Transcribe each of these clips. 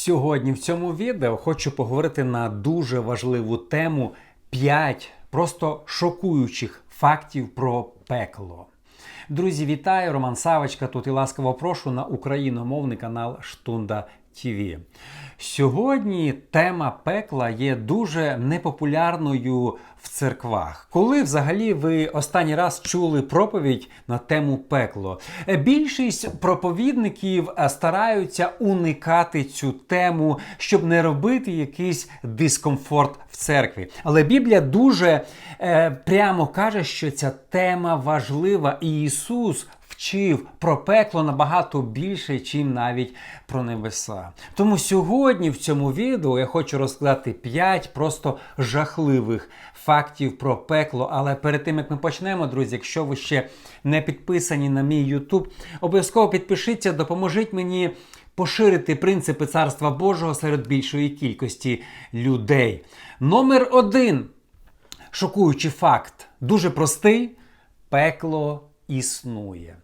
Сьогодні в цьому відео хочу поговорити на дуже важливу тему 5 просто шокуючих фактів про пекло. Друзі, вітаю! Роман Савочка тут і ласкаво прошу на україномовний канал Штунда ТВ. Сьогодні тема пекла є дуже непопулярною в церквах. Коли взагалі ви останній раз чули проповідь на тему пекло? Е, Більшість проповідників е, стараються уникати цю тему, щоб не робити якийсь дискомфорт в церкві. Але Біблія дуже е, прямо каже, що ця тема важлива, і Ісус вчив про пекло набагато більше, чим навіть про небеса. Тому сьогодні в цьому відео я хочу розказати 5 просто жахливих фактів про пекло. Але перед тим як ми почнемо, друзі, якщо ви ще не підписані на мій YouTube, обов'язково підпишіться, допоможіть мені. Поширити принципи Царства Божого серед більшої кількості людей. Номер один. Шокуючий факт. Дуже простий. Пекло існує.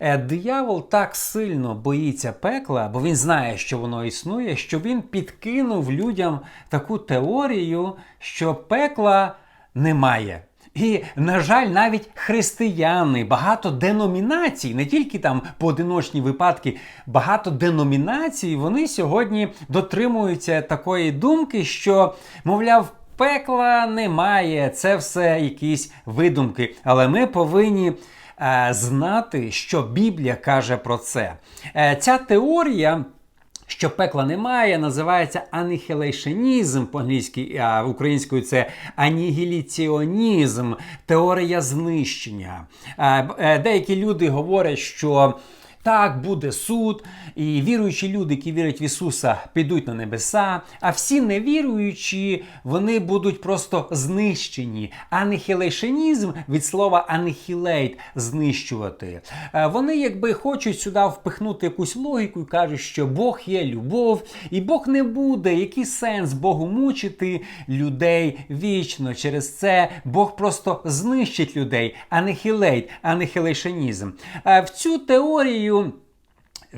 Е, Диявол так сильно боїться пекла, бо він знає, що воно існує, що він підкинув людям таку теорію, що пекла немає. І, на жаль, навіть християни, багато деномінацій, не тільки там поодиночні випадки, багато деномінацій, вони сьогодні дотримуються такої думки, що, мовляв, пекла немає, це все якісь видумки. Але ми повинні знати, що Біблія каже про це. Е, ця теорія. Що пекла немає, називається анігілейшенізм по-англійськи, а українською це анігіліціонізм, теорія знищення. Е, е, Деякі люди говорять, що так, буде суд, і віруючі люди, які вірять в Ісуса, підуть на небеса, а всі невіруючі, вони будуть просто знищені. Анихілейшенізм від слова анихілейт знищувати. Е, Вони якби хочуть сюди впихнути якусь логіку і кажуть, що Бог є любов, і Бог не буде. Який сенс Богу мучити людей вічно? Через це Бог просто знищить людей. Анихілейт, анихілейшенізм. Е, В цю теорію. yun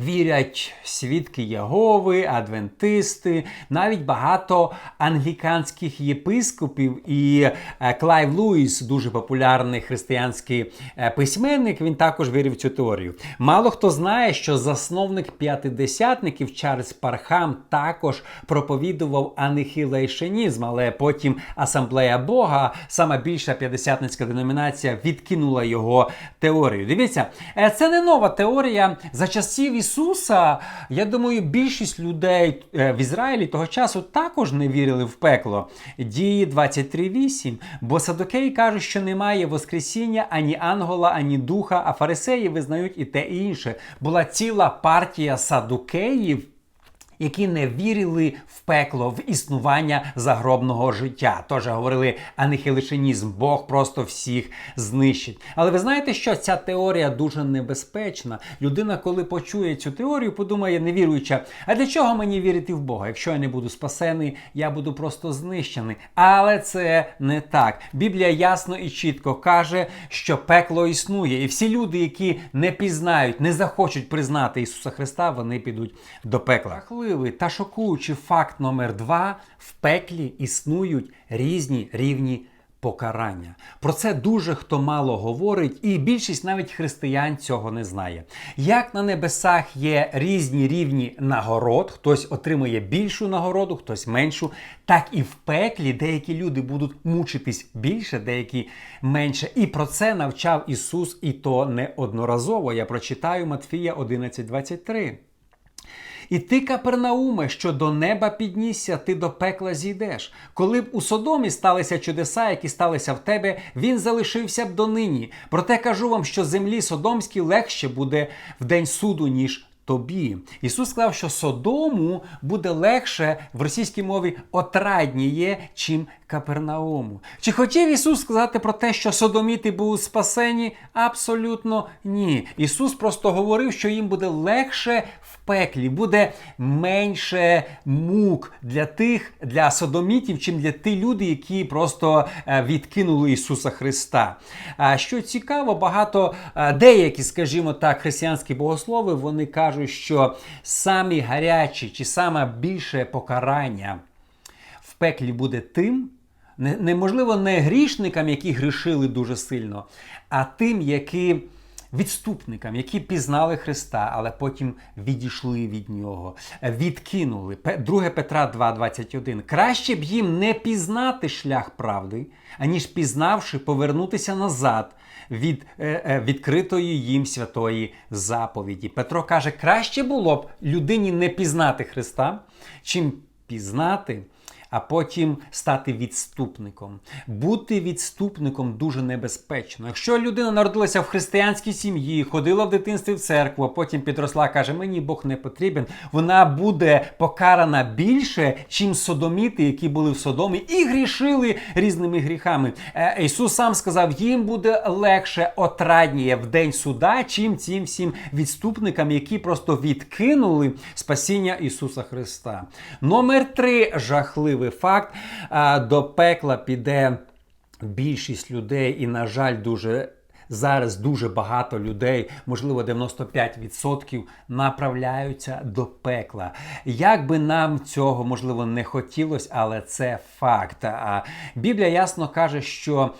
Вірять свідки Єгови, адвентисти, навіть багато англіканських єпископів і е, Клайв Луїс, дуже популярний християнський е, письменник, він також вірив в цю теорію. Мало хто знає, що засновник п'ятидесятників Чарльз Пархам також проповідував анихілейшенізм, але потім асамблея Бога, сама більша п'ятдесятницька деномінація, відкинула його теорію. Дивіться, е, це не нова теорія за часів Ісуса, я думаю, більшість людей е, в Ізраїлі того часу також не вірили в пекло. Дії 23.8. Бо садокеї кажуть, що немає Воскресіння ані ангола, ані духа, а фарисеї визнають і те і інше. Була ціла партія садукеїв. Які не вірили в пекло, в існування загробного життя. Тож говорили анихілишенізм, Бог просто всіх знищить. Але ви знаєте, що ця теорія дуже небезпечна. Людина, коли почує цю теорію, подумає, не віруюча, а для чого мені вірити в Бога? Якщо я не буду спасений, я буду просто знищений. Але це не так. Біблія ясно і чітко каже, що пекло існує, і всі люди, які не пізнають, не захочуть признати Ісуса Христа, вони підуть до пекла жахливий та шокуючий факт номер два: в пеклі існують різні рівні покарання. Про це дуже хто мало говорить, і більшість навіть християн цього не знає. Як на небесах є різні рівні нагород, хтось отримує більшу нагороду, хтось меншу, так і в пеклі деякі люди будуть мучитись більше, деякі менше. І про це навчав Ісус, і то неодноразово. Я прочитаю Матфія 11.23. І ти, Капернауме, що до неба піднісся, ти до пекла зійдеш. Коли б у Содомі сталися чудеса, які сталися в тебе, він залишився б донині. Проте кажу вам, що землі Содомській легше буде в день суду, ніж тобі. Ісус сказав, що Содому буде легше в російській мові отрадніє, чим Капернауму. Чи хотів Ісус сказати про те, що содоміти були спасені? Абсолютно ні. Ісус просто говорив, що їм буде легше в пеклі, буде менше мук для тих, для содомітів, чим для тих людей, які просто е, відкинули Ісуса Христа. А що цікаво, багато е, деякі, скажімо так, християнські богослови вони кажуть, що самі гарячі чи саме більше покарання пеклі буде тим, неможливо не грішникам, які грішили дуже сильно, а тим, які відступникам, які пізнали Христа, але потім відійшли від нього, відкинули. 2 Петра 2,21. Краще б їм не пізнати шлях правди, аніж пізнавши, повернутися назад. Від е, е, відкритої їм святої заповіді. Петро каже, краще було б людині не пізнати Христа, чим пізнати, а потім стати відступником. Бути відступником дуже небезпечно. Якщо людина народилася в християнській сім'ї, ходила в дитинстві в церкву, а потім підросла, каже, мені Бог не потрібен, вона буде покарана більше, чим содоміти, які були в Содомі і грішили різними гріхами. Е, Ісус сам сказав, їм буде легше отрадніє в день суда, чим цим всім відступникам, які просто відкинули спасіння Ісуса Христа. Номер три жахливий факт. До пекла піде більшість людей, і, на жаль, дуже. Зараз дуже багато людей, можливо, 95% направляються до пекла. Як би нам цього можливо не хотілося, але це факт. А Біблія ясно каже, що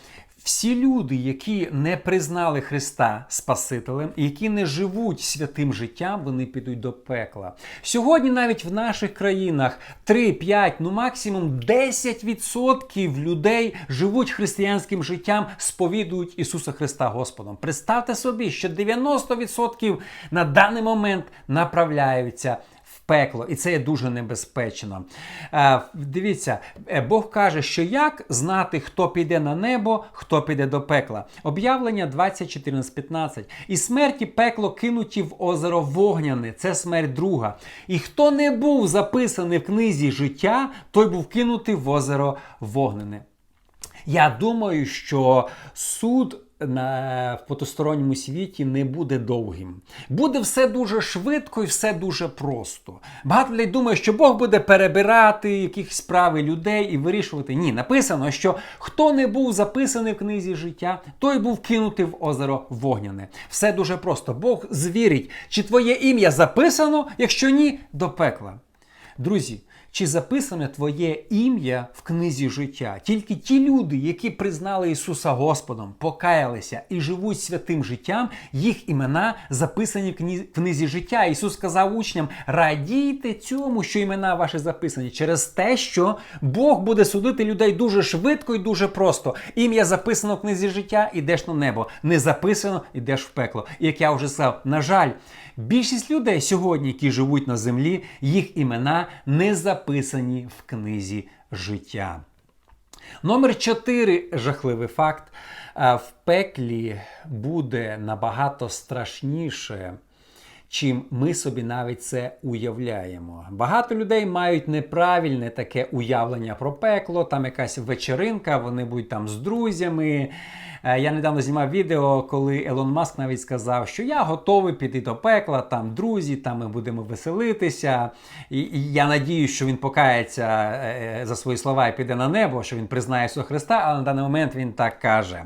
всі люди, які не признали Христа Спасителем, які не живуть святим життям, вони підуть до пекла. Сьогодні навіть в наших країнах 3, 5, ну максимум 10% людей живуть християнським життям, сповідують Ісуса Христа Господом. Представте собі, що 90% на даний момент направляються в пекло, і це є дуже небезпечно. Е, Дивіться, е, Бог каже, що як знати, хто піде на небо, хто піде до пекла. Об'явлення 20, 14, 15. І смерті пекло кинуті в озеро вогняне. Це смерть друга. І хто не був записаний в книзі життя, той був кинутий в озеро вогнене. Я думаю, що суд на в потусторонньому світі не буде довгим. Буде все дуже швидко і все дуже просто. Багато людей думає, що Бог буде перебирати якісь справи людей і вирішувати. Ні, написано, що хто не був записаний в книзі життя, той був кинутий в озеро вогняне. Все дуже просто. Бог звірить, чи твоє ім'я записано, якщо ні, до пекла. Друзі, чи записане твоє ім'я в книзі життя? Тільки ті люди, які признали Ісуса Господом, покаялися і живуть святим життям, їх імена записані в книзі життя. Ісус сказав учням: радійте цьому, що імена ваші записані, через те, що Бог буде судити людей дуже швидко і дуже просто. Ім'я записано в книзі життя, ідеш на небо. Не записано, ідеш в пекло. І як я вже сказав, на жаль, більшість людей сьогодні, які живуть на землі, їх імена не записані в книзі життя. Номер 4 жахливий факт. Е, В пеклі буде набагато страшніше, чим ми собі навіть це уявляємо. Багато людей мають неправильне таке уявлення про пекло, там якась вечеринка, вони будуть там з друзями. Е, Я недавно знімав відео, коли Елон Маск навіть сказав, що я готовий піти до пекла, там друзі, там ми будемо веселитися. І, і я надію, що він покається е, за свої слова і піде на небо, що він признає Ісуса Христа, але на даний момент він так каже.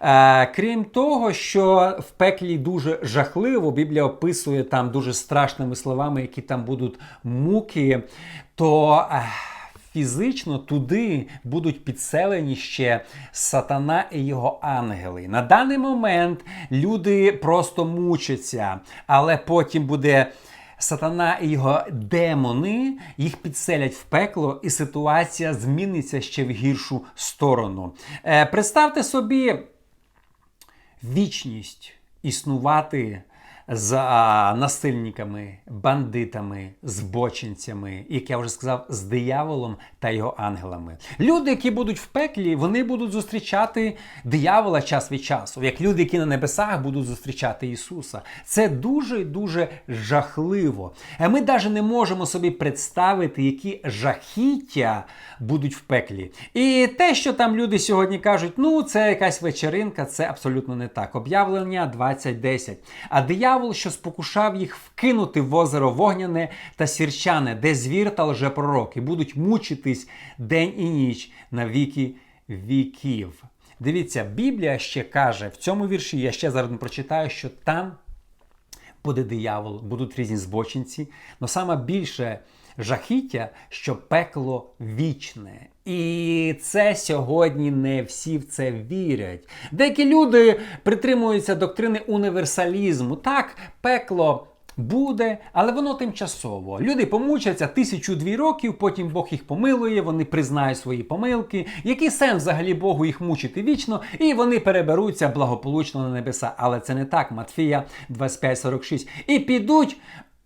Е, крім того, що в пеклі дуже жахливо, Біблія описує там дуже страшними словами, які там будуть муки, то. е, Фізично туди будуть підселені ще сатана і його ангели. На даний момент люди просто мучаться, але потім буде сатана і його демони, їх підселять в пекло, і ситуація зміниться ще в гіршу сторону. Е, представте собі вічність існувати з насильниками, бандитами, збочинцями, як я вже сказав, з дияволом та його ангелами. Люди, які будуть в пеклі, вони будуть зустрічати диявола час від часу, як люди, які на небесах будуть зустрічати Ісуса. Це дуже дуже жахливо. Ми навіть не можемо собі представити, які жахіття будуть в пеклі. І те, що там люди сьогодні кажуть, ну це якась вечеринка, це абсолютно не так. Об'явлення 20.10. А диявол, що спокушав їх вкинути в озеро вогняне та сірчане, де звір та лжепророки будуть мучитись день і ніч на віки віків. Дивіться, Біблія ще каже в цьому вірші, я ще зараз не прочитаю, що там буде диявол, будуть різні збочинці. але саме більше жахіття, що пекло вічне. І це сьогодні не всі в це вірять. Деякі люди притримуються доктрини універсалізму. Так, пекло. Буде, але воно тимчасово. Люди помучаться тисячу дві років, потім Бог їх помилує, вони признають свої помилки. Який сенс взагалі Богу їх мучити вічно, і вони переберуться благополучно на небеса. Але це не так, Матфія 25,46. І підуть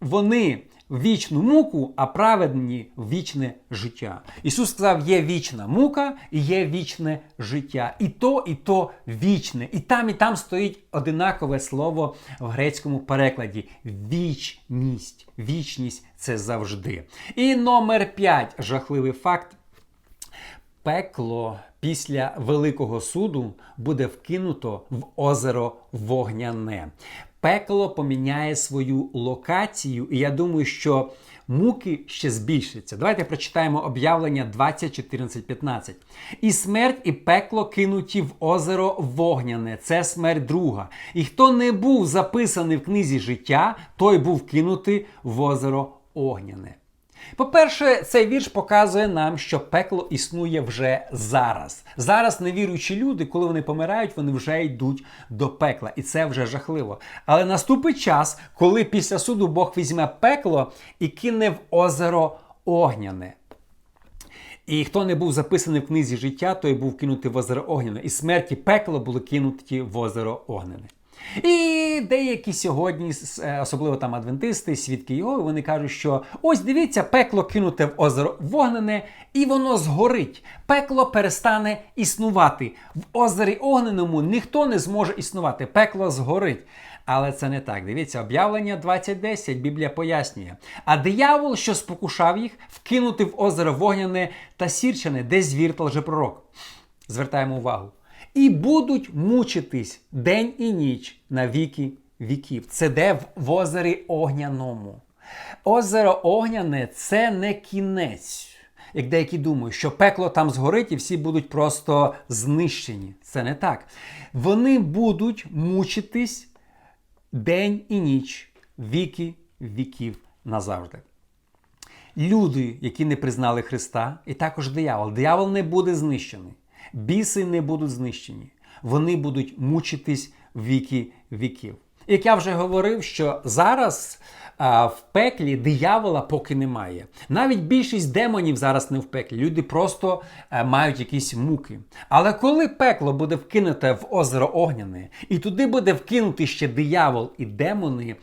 вони вічну муку, а праведні вічне життя. Ісус сказав, є вічна мука і є вічне життя. І то, і то вічне. І там, і там стоїть одинакове слово в грецькому перекладі вічність. Вічність це завжди. І номер 5 жахливий факт. Пекло після Великого суду буде вкинуто в озеро Вогняне. Пекло поміняє свою локацію, і я думаю, що муки ще збільшаться. Давайте прочитаємо об'явлення 20, 14, 15. І смерть, і пекло кинуті в озеро Вогняне. Це смерть друга. І хто не був записаний в книзі життя, той був кинутий в озеро Огняне. По-перше, цей вірш показує нам, що пекло існує вже зараз. Зараз невіруючі люди, коли вони помирають, вони вже йдуть до пекла, і це вже жахливо. Але наступить час, коли після суду Бог візьме пекло і кине в озеро огняне. І хто не був записаний в книзі життя, той був кинутий в озеро Огняне. І смерті пекло були кинуті в озеро Огняне. І деякі сьогодні, е, особливо там адвентисти, свідки Його, вони кажуть, що ось дивіться, пекло кинуте в озеро вогнене, і воно згорить. Пекло перестане існувати. В озері Огненому ніхто не зможе існувати. Пекло згорить. Але це не так. Дивіться, об'явлення 20.10, Біблія пояснює. А диявол, що спокушав їх, вкинути в озеро вогняне та сірчане, де звір та лжепророк. Звертаємо увагу. І будуть мучитись день і ніч на віки віків. Це де в озері Огняному. Озеро Огняне це не кінець. Як деякі думають, що пекло там згорить і всі будуть просто знищені. Це не так. Вони будуть мучитись день і ніч, віки віків назавжди. Люди, які не признали Христа, і також диявол. Диявол не буде знищений. Біси не будуть знищені. Вони будуть мучитись віки віків. Як я вже говорив, що зараз а, в пеклі диявола поки немає. Навіть більшість демонів зараз не в пеклі. Люди просто а, мають якісь муки. Але коли пекло буде вкинуте в озеро Огняне, і туди буде вкинути ще диявол і демони,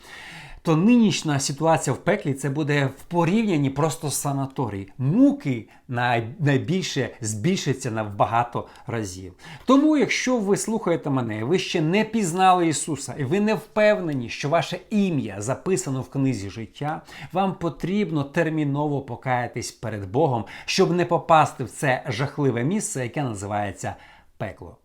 то нинішня ситуація в пеклі це буде в порівнянні просто з санаторій. Муки най, найбільше збільшаться на багато разів. Тому, якщо ви слухаєте мене, ви ще не пізнали Ісуса, і ви не впевнені, що ваше ім'я записано в книзі життя, вам потрібно терміново покаятись перед Богом, щоб не попасти в це жахливе місце, яке називається пекло.